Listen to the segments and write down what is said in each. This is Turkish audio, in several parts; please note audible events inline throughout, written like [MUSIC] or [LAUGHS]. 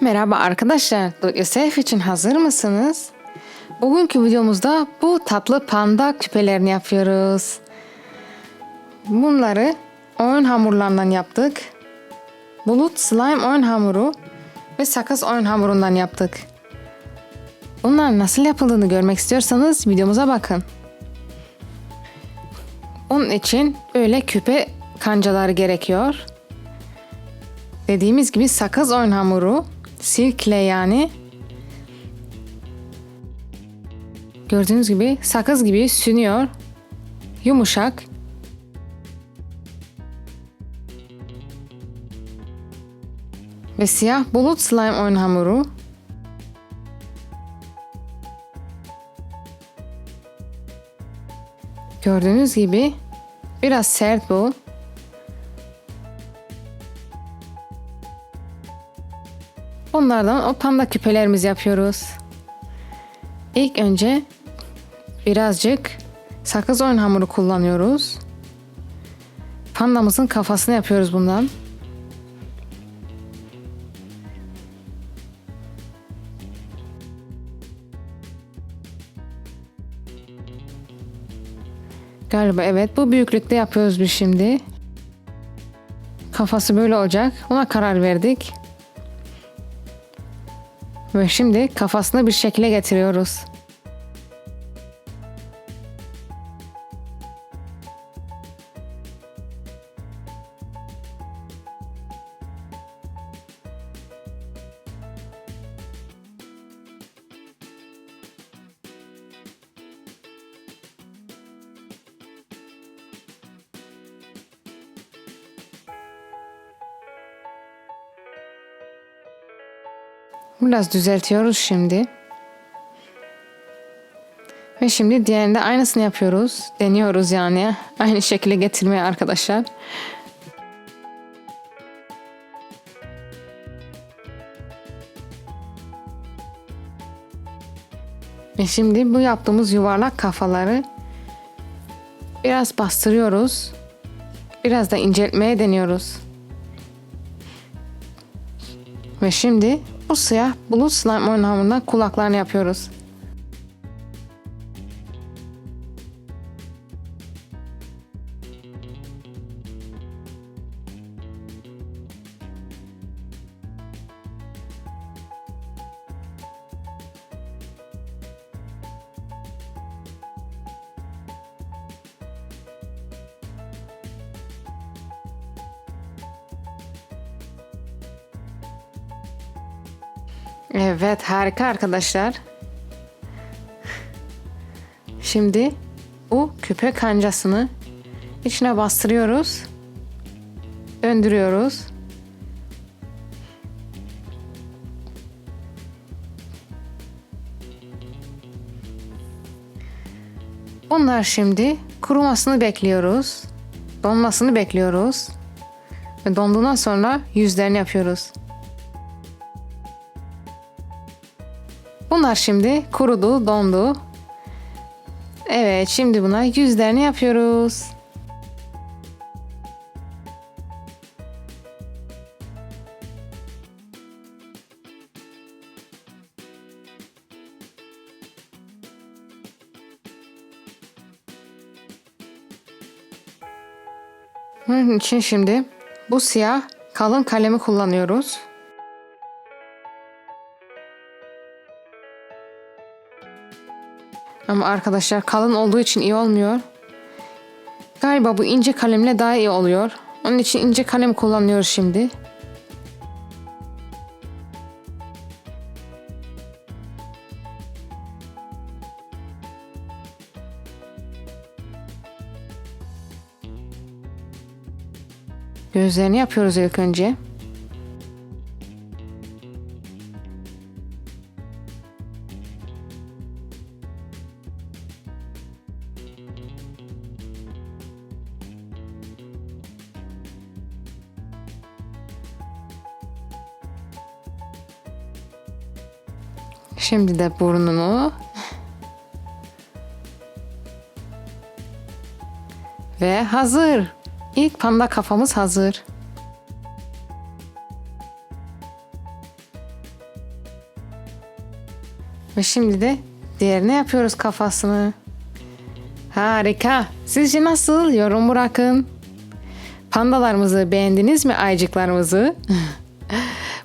Merhaba arkadaşlar, Yosef için hazır mısınız? Bugünkü videomuzda bu tatlı panda küpelerini yapıyoruz. Bunları oyun hamurlarından yaptık. Bulut slime oyun hamuru ve sakız oyun hamurundan yaptık. Bunlar nasıl yapıldığını görmek istiyorsanız videomuza bakın. Onun için böyle küpe kancaları gerekiyor. Dediğimiz gibi sakız oyun hamuru, sirkle yani. Gördüğünüz gibi sakız gibi sünüyor. Yumuşak. Ve siyah bulut slime oyun hamuru. Gördüğünüz gibi biraz sert bu. Bunlardan o panda küpelerimizi yapıyoruz. İlk önce birazcık sakız oyun hamuru kullanıyoruz. Pandamızın kafasını yapıyoruz bundan. Galiba evet bu büyüklükte yapıyoruz biz şimdi. Kafası böyle olacak. Ona karar verdik. Ve şimdi kafasını bir şekilde getiriyoruz. Biraz düzeltiyoruz şimdi. Ve şimdi diğerinde aynısını yapıyoruz. Deniyoruz yani. Aynı şekilde getirmeye arkadaşlar. Ve şimdi bu yaptığımız yuvarlak kafaları biraz bastırıyoruz. Biraz da inceltmeye deniyoruz. Ve şimdi bu siyah bulut slime oyun hamurundan kulaklarını yapıyoruz. Evet harika arkadaşlar. Şimdi bu küpe kancasını içine bastırıyoruz. Döndürüyoruz. Bunlar şimdi kurumasını bekliyoruz. Donmasını bekliyoruz. Ve donduğundan sonra yüzlerini yapıyoruz. Bunlar şimdi kurudu, dondu. Evet, şimdi buna yüzlerini yapıyoruz. Bunun için şimdi bu siyah kalın kalemi kullanıyoruz. Ama arkadaşlar kalın olduğu için iyi olmuyor. Galiba bu ince kalemle daha iyi oluyor. Onun için ince kalem kullanıyoruz şimdi. Gözlerini yapıyoruz ilk önce. Şimdi de burnunu ve hazır. İlk panda kafamız hazır. Ve şimdi de diğerine yapıyoruz kafasını. Harika. Sizce nasıl? Yorum bırakın. Pandalarımızı beğendiniz mi ayıcıklarımızı? [LAUGHS]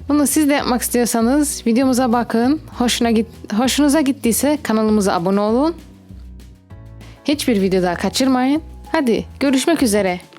Bunu siz de yapmak istiyorsanız videomuza bakın. Hoşuna git hoşunuza gittiyse kanalımıza abone olun. Hiçbir video kaçırmayın. Hadi görüşmek üzere.